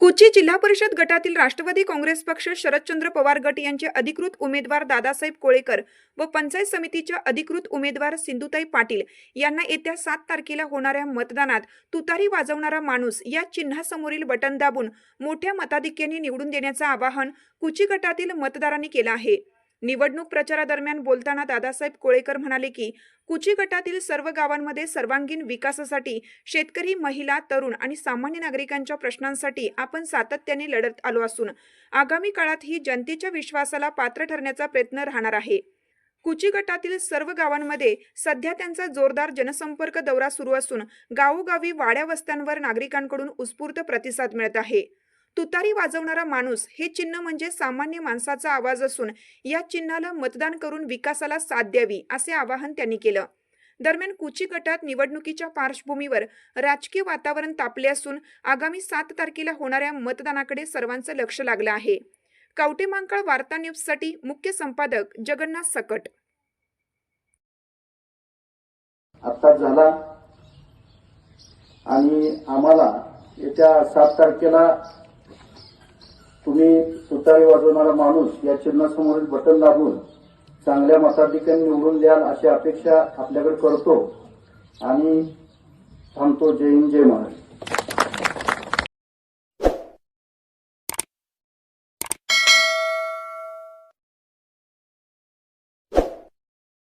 कुची जिल्हा परिषद गटातील राष्ट्रवादी काँग्रेस पक्ष शरदचंद्र पवार गट यांचे अधिकृत उमेदवार दादासाहेब कोळेकर व पंचायत समितीच्या अधिकृत उमेदवार सिंधुताई पाटील यांना येत्या सात तारखेला होणाऱ्या मतदानात तुतारी वाजवणारा माणूस या चिन्हासमोरील बटन दाबून मोठ्या मताधिक्याने निवडून देण्याचं आवाहन कुची गटातील मतदारांनी केलं आहे. निवडणूक प्रचारादरम्यान बोलताना दादासाहेब कोळेकर म्हणाले की कुची गटातील सर्व गावांमध्ये सर्वांगीण विकासासाठी शेतकरी महिला तरुण आणि सामान्य नागरिकांच्या प्रश्नांसाठी आपण सातत्याने लढत आलो असून आगामी काळात ही जनतेच्या विश्वासाला पात्र ठरण्याचा प्रयत्न राहणार आहे. कुची गटातील सर्व गावांमध्ये सध्या त्यांचा जोरदार जनसंपर्क दौरा सुरू असून गावोगावी वाड्या वस्त्यांवर नागरिकांकडून उत्स्फूर्त प्रतिसाद मिळत आहे. तुतारी वाजवणारा माणूस हे चिन्ह म्हणजे सामान्य माणसाचा आवाज असून या चिन्हाला मतदान करून विकासाला साथ द्यावी असे आवाहन त्यांनी केलं. दरम्यान कुची गटात निवडणुकीच्या पार्श्वभूमीवर राजकीय वातावरण तापले असून आगामी सात तारखेला होणाऱ्या मतदानाकडे सर्वांचं लक्ष लागलं आहे. कवटेमांकाळ वार्ता न्यूजसाठी मुख्य संपादक जगन्नाथ सकट. आता झाला आणि आम्हाला येत्या सात तारखेला तुम्ही सुतारी वाजवणारा माणूस या चिन्हासमोरील बटन दाबून चांगल्या मताधिक्याने निवडून द्याल अशी अपेक्षा आपल्याकडे करतो आणि थांबतो. जय हिंद जय महाराष्ट्र.